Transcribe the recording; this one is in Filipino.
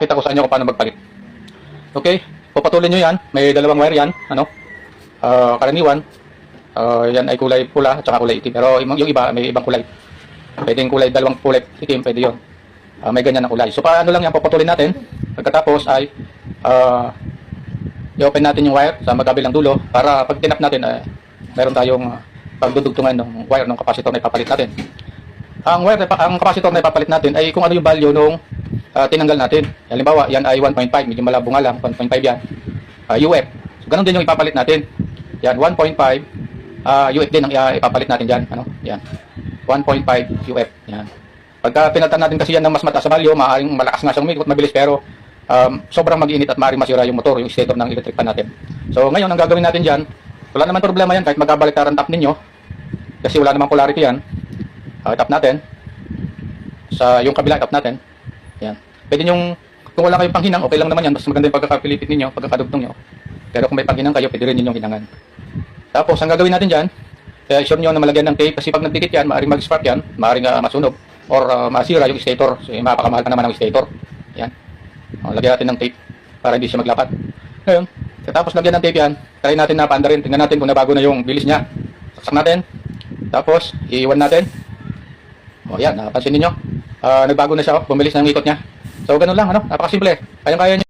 Kita ko sa inyo kung paano magpalit. Okay? Puputulin nyo yan. May dalawang wire yan. Ano? Ah, karaniwan. ah, yan ay kulay pula at saka kulay itim. Pero yung, iba, may ibang kulay. Pwedeng kulay, dalawang kulay itim, pwede yun. Ah, may ganyan na kulay. So, paano lang yan, puputulin natin. Pagkatapos ay, ah, i-open natin yung wire sa magkabilang dulo para pag tinap natin, eh, meron tayong pagdudugtungan ng wire ng capacitor na ipapalit natin. Ang wire, ang capacitor na ipapalit natin ay kung ano yung value nung ah, tinanggal natin. Halimbawa, yan ay 1.5, medyo malabo nga lang, 1.5 yan. Ah, UF. So, ganun din yung ipapalit natin. Yan, 1.5 ah, UF din ang ah, ipapalit natin dyan. Ano? Yan. 1.5 UF. Yan. Pagka pinalitan natin kasi yan ng mas mataas na value, maaaring malakas nga siyang umikot, mabilis, pero um, sobrang mag-init at maaaring masira yung motor, yung stator ng electric fan natin. So ngayon, ang gagawin natin dyan, wala naman problema yan kahit magkabaliktaran tap ninyo, kasi wala namang polarity yan. Uh, tap natin. Sa yung kabila, tap natin. Yan. Pwede yung, kung wala kayong panghinang, okay lang naman yan, basta maganda yung pagkakapilipit ninyo, pagkakadugtong nyo. Pero kung may panghinang kayo, pwede rin ninyong hinangan. Tapos, ang gagawin natin dyan, kaya sure nyo na malagyan ng tape kasi pag nagdikit yan, maaaring mag-spark yan, maaaring uh, masunog or uh, masira yung stator. So, yung mapakamahal pa naman ang stator. Yan. O, lagyan natin ng tape para hindi siya maglapat. Ngayon, tapos lagyan ng tape yan, try natin na paanda rin. Tingnan natin kung nabago na yung bilis niya. Saksak natin. Tapos, iiwan natin. O yan, napansin ninyo. Ah, nagbago na siya, oh. bumilis ang ikot niya. So, ganun lang, ano? Napakasimple. Kayang-kaya niyo.